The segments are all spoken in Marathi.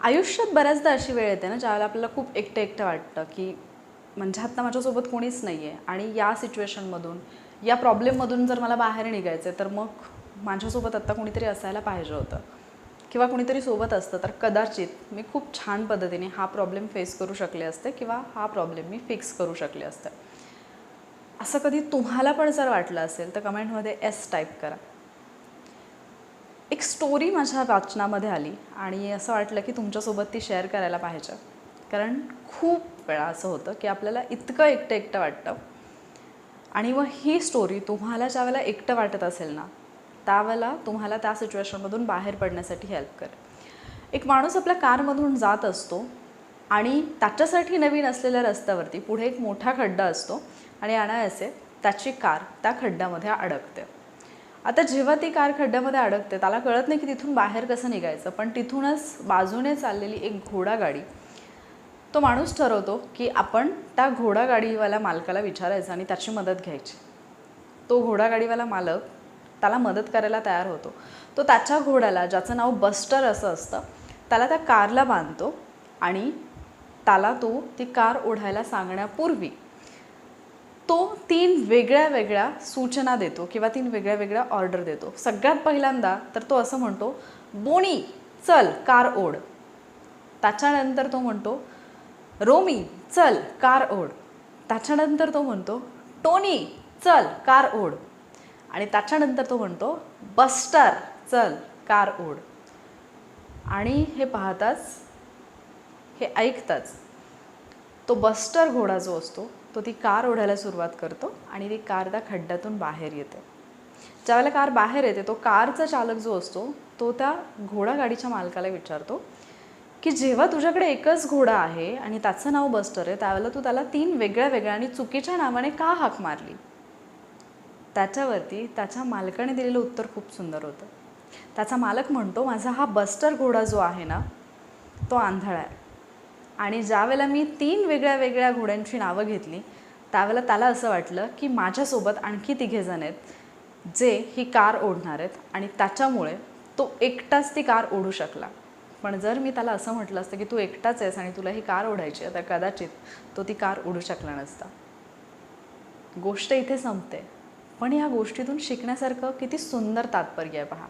आयुष्यात बऱ्याचदा अशी वेळ येते ना ज्यावेळेला आपल्याला खूप एकटं एकटं वाटतं की म्हणजे आता माझ्यासोबत कोणीच नाही आहे आणि या सिच्युएशनमधून या प्रॉब्लेममधून जर मला बाहेर निघायचं आहे तर मग माझ्यासोबत आत्ता कोणीतरी असायला पाहिजे होतं. किंवा कोणीतरी सोबत असतं तर कदाचित मी खूप छान पद्धतीने हा प्रॉब्लेम फेस करू शकले असते किंवा हा प्रॉब्लेम मी फिक्स करू शकले असते. असं कधी तुम्हाला पण जर वाटलं असेल तर कमेंटमध्ये एस टाईप करा. एक स्टोरी माझ्या वाचनामध्ये आली आणि असं वाटलं की तुमच्यासोबत ती शेअर करायला पाहिजे. कारण खूप वेळा असं होतं की आपल्याला इतकं एकटं एकटं वाटतं. आणि मग ही स्टोरी तुम्हाला ज्यावेळेला एकटं वाटत असेल ना त्यावेळेला तुम्हाला त्या सिच्युएशनमधून बाहेर पडण्यासाठी हेल्प करेल एक माणूस आपल्या कारमधून जात असतो आणि त्याच्यासाठी नवीन असलेल्या रस्त्यावरती पुढे एक मोठा खड्डा असतो आणि अनायसे त्याची कार त्या खड्ड्यामध्ये अडकते. आता जेव्हा ती कार खड्ड्यामध्ये अडकते त्याला कळत नाही की तिथून बाहेर कसं निघायचं पण तिथूनच बाजूने चाललेली एक घोडागाडी तो माणूस ठरवतो की आपण त्या घोडागाडीवाल्या मालकाला विचारायचं आणि त्याची मदत घ्यायची. तो घोडागाडीवाला मालक त्याला मदत करायला तयार होतो. तो त्याच्या घोड्याला ज्याचं नाव बस्टर असं असतं त्याला त्या कारला बांधतो आणि त्याला तो ती कार ओढायला सांगण्यापूर्वी तो तीन वेगळ्या वेगळ्या सूचना देतो किंवा तीन वेगळ्या वेगळ्या ऑर्डर देतो. सगळ्यात पहिल्यांदा तर तो असं म्हणतो बोणी चल कार ओढ. त्याच्यानंतर तो म्हणतो रोमी चल कार ओढ. त्याच्यानंतर तो म्हणतो टोनी चल कार ओढ. आणि त्याच्यानंतर तो म्हणतो बस्टर चल कार ओढ. आणि हे पाहताच हे ऐकताच तो बस्टर घोडा जो असतो तो ती कार ओढायला सुरुवात करतो आणि ती कार त्या खड्ड्यातून बाहेर येते. ज्यावेळेला कार बाहेर येते तो कारचा चालक जो असतो तो त्या घोडागाडीच्या मालकाला विचारतो की जेव्हा तुझ्याकडे एकच घोडा आहे आणि त्याचं नाव बस्टर आहे त्यावेळेला तू त्याला तीन वेगळ्या वेगळ्या आणि चुकीच्या नावाने का हाक मारली? त्याच्यावरती त्याच्या मालकाने दिलेलं उत्तर खूप सुंदर होतं. त्याचा मालक म्हणतो माझा हा बस्टर घोडा जो आहे ना तो आंधळा आहे. आणि ज्यावेळेला मी तीन वेगळ्या वेगळ्या घोड्यांची नावं घेतली त्यावेळेला त्याला असं वाटलं की माझ्यासोबत आणखी तिघे जण आहेत जे ही कार ओढणार आहेत आणि त्याच्यामुळे तो एकटाच ती कार ओढू शकला. पण जर मी त्याला असं म्हटलं असतं की तू एकटाच आहेस आणि तुला ही कार ओढायची आहे तर कदाचित तो ती कार ओढू शकला नसता. गोष्ट इथे संपते. पण या गोष्टीतून शिकण्यासारखं किती सुंदर तात्पर्य आहे पहा.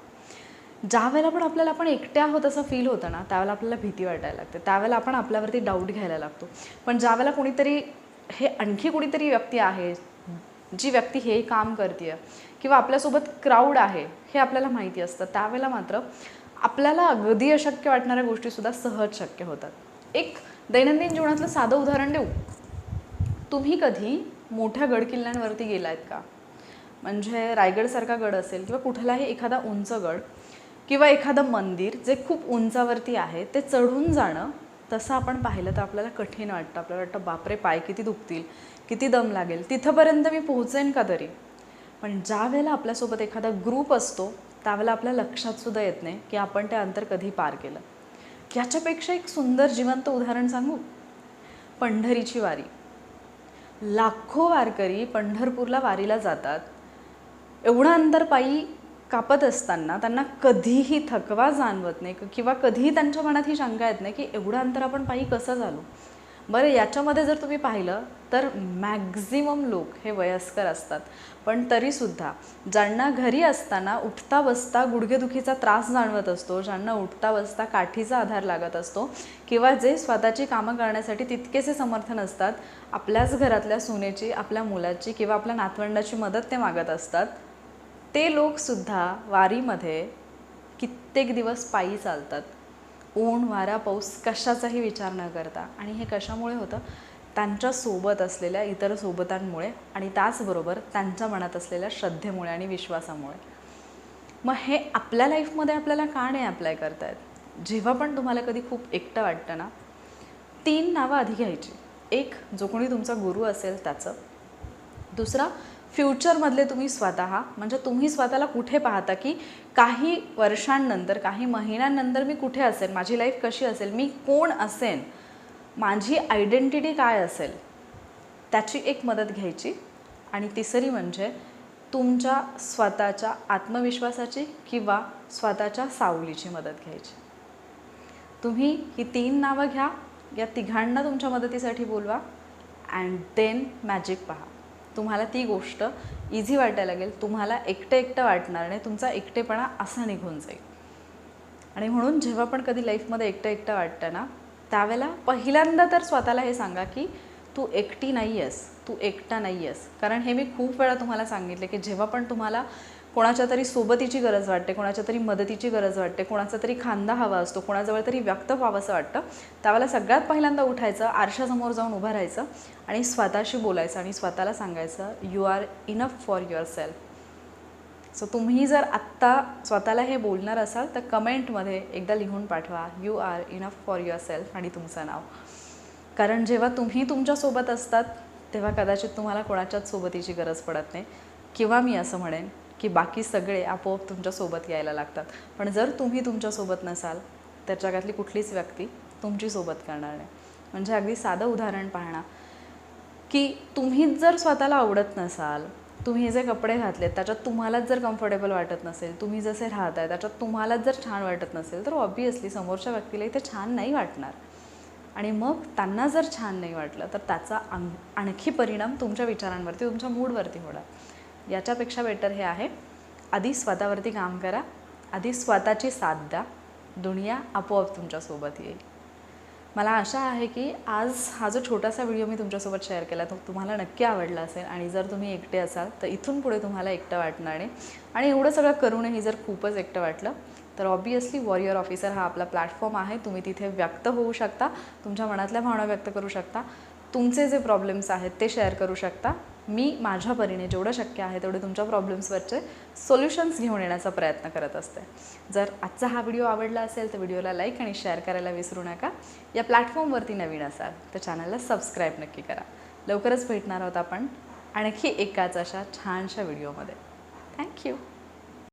ज्यावेळेला पण आपल्याला आपण एकट्या आहोत असं फील होतं ना त्यावेळेला आपल्याला भीती वाटायला लागते. त्यावेळेला आपण आपल्यावरती डाऊट घ्यायला लागतो. पण ज्यावेळेला कोणीतरी हे आणखी कुणीतरी व्यक्ती आहे जी व्यक्ती हे काम करते किंवा आपल्यासोबत क्राऊड आहे हे आपल्याला माहिती असतं त्यावेळेला मात्र आपल्याला अगदी अशक्य वाटणाऱ्या गोष्टीसुद्धा सहज शक्य होतात. एक दैनंदिन जीवनातलं साधं उदाहरण देऊ. तुम्ही कधी मोठ्या गड किल्ल्यांवरती गेला आहेत का? म्हणजे रायगडसारखा गड असेल किंवा कुठलाही एखादा उंच गड किंवा एखादं मंदिर जे खूप उंचावरती आहे ते चढून जाणं तसं आपण पाहिलं तर आपल्याला कठीण वाटतं. आपल्याला वाटतं बापरे पाय किती दुखतील किती दम लागेल. तिथंपर्यंत मी पोहोचेन का तरी? पण ज्या वेळेला आपल्यासोबत एखादा ग्रुप असतो त्यावेळेला आपल्या लक्षात सुद्धा येत नाही की आपण ते अंतर कधी पार केलं. याच्यापेक्षा एक सुंदर जिवंत उदाहरण सांगू? पंढरीची वारी. लाखो वारकरी पंढरपूरला वारीला जातात. एवढं अंतर पायी कापत असताना त्यांना कधीही थकवा जाणवत नाही किंवा कधीही त्यांच्या मनात ही शंका येत नाही की एवढं अंतर आपण पायी कसं झालो बरं याच्यामध्ये जर तुम्ही पाहिलं तर मॅक्झिमम लोक हे वयस्कर असतात. पण तरीसुद्धा ज्यांना घरी असताना उठता बसता गुडघेदुखीचा त्रास जाणवत असतो ज्यांना उठता बसता काठीचा आधार लागत असतो किंवा जे स्वतःची कामं करण्यासाठी तितकेसे समर्थन असतात आपल्याच घरातल्या सुनेची आपल्या मुलाची किंवा आपल्या नातवंडाची मदत ते मागत असतात ते लोकसुद्धा वारीमध्ये कित्येक दिवस पायी चालतात. ऊन वारा पाऊस कशाचाही विचार न करता. आणि हे कशामुळे होतं? त्यांच्यासोबत असलेल्या इतर सोबतांमुळे आणि त्याचबरोबर त्यांच्या मनात असलेल्या श्रद्धेमुळे आणि विश्वासामुळे. मग हे आपल्या लाईफमध्ये आपल्याला का नाही अप्लाय करतायत? जेव्हा पण तुम्हाला कधी खूप एकटं वाटतं ना तीन नावं आधी घ्यायची. एक जो कोणी तुमचा गुरु असेल त्याचं. दुसरा फ्युचरमधले तुम्ही स्वतः म्हणजे तुम्ही स्वतःला कुठे पाहता की काही वर्षांनंतर काही महिन्यांनंतर मी कुठे असेल माझी लाईफ कशी असेल मी कोण असेन माझी आयडेंटिटी काय असेल त्याची एक मदत घ्यायची. आणि तिसरी म्हणजे तुमच्या स्वतःच्या आत्मविश्वासाची किंवा स्वतःच्या सावलीची मदत घ्यायची. तुम्ही ही तीन नावं घ्या या तिघांना तुमच्या मदतीसाठी बोलवा अँड देन मॅजिक पहा. तुम्हाला ती गोष्ट इझी वाटायला लागेल. तुम्हाला एकटं एकटं वाटणार नाही. तुमचा एकटेपणा असा निघून जाईल. आणि म्हणून जेव्हा पण कधी लाईफमध्ये एकटं एकटं वाटतं ना त्यावेळेला पहिल्यांदा तर स्वतःला हे सांगा की तू एकटी नाही आहेस तू एकटा नाही आहेस कारण हे मी खूप वेळा तुम्हाला सांगितले की जेव्हा पण तुम्हाला कोणाच्या तरी सोबतीची गरज वाटते कोणाच्या तरी मदतीची गरज वाटते कोणाचा तरी खांदा हवा असतो कोणाजवळ तरी व्यक्त व्हावंसं वाटतं त्यावेळेला सगळ्यात पहिल्यांदा उठायचं आरशासमोर जाऊन उभं राहायचं आणि स्वतःशी बोलायचं आणि स्वतःला सांगायचं you are enough for yourself so तुम्ही जर आत्ता स्वतःला हे बोलणार असाल तर कमेंटमध्ये एकदा लिहून पाठवा you are enough for yourself आणि तुमचं नाव. कारण जेव्हा तुम्ही तुमच्यासोबत असतात तेव्हा कदाचित तुम्हाला कोणाच्याच सोबतीची गरज पडत नाही. किंवा मी असं म्हणेन की बाकी सगळे आपोआप तुमच्यासोबत यायला लागतात. पण जर तुम्ही तुमच्यासोबत नसाल तर जगातली कुठलीच व्यक्ती तुमची सोबत करणार नाही. म्हणजे अगदी साधं उदाहरण पाहणं की तुम्हीच जर स्वतःला आवडत नसाल तुम्ही जे कपडे घातलेत त्याच्यात तुम्हालाच जर कम्फर्टेबल वाटत नसेल तुम्ही जसे राहत आहे त्याच्यात तुम्हालाच जर छान वाटत नसेल तर ऑब्वियसली समोरच्या व्यक्तीला इथे छान नाही वाटणार. आणि मग त्यांना जर छान नाही वाटलं तर त्याचा आणखी परिणाम तुमच्या विचारांवरती तुमच्या मूडवरती होणार. याच्यापेक्षा बेटर हे आहे. आधी स्वतःवरती काम करा. आधी स्वतःची साथ द्या. दुनिया आपोआप तुमच्यासोबत येईल. मला आशा आहे की आज हा जो छोटासा व्हिडिओ मी तुमच्यासोबत शेअर केला तो तुम्हाला नक्की आवडला असेल आणि जर तुम्ही एकटे असाल तर इथून पुढे तुम्हाला एकटं वाटणार नाही. आणि एवढं सगळं करूनही जर खूपच एकटं वाटलं तर ऑब्वियसली वॉरियर ऑफिसर हा आपला प्लॅटफॉर्म आहे. तुम्ही तिथे व्यक्त होऊ शकता. तुमच्या मनातल्या भावना व्यक्त करू शकता. तुमचे जे प्रॉब्लेम्स आहेत ते शेअर करू शकता. मी माझ्या परीने जेवढं शक्य आहे तेवढे तुमच्या प्रॉब्लेम्सवरचे सोल्युशन्स घेऊन येण्याचा प्रयत्न करत असते. जर आजचा हा व्हिडिओ आवडला असेल तर व्हिडिओला लाईक आणि शेअर करायला विसरू नका. या प्लॅटफॉर्मवरती नवीन असाल तर चॅनलला सबस्क्राईब नक्की करा. लवकरच भेटणार आहोत आपण आणखी एकाच अशा छानशा व्हिडिओमध्ये थँक्यू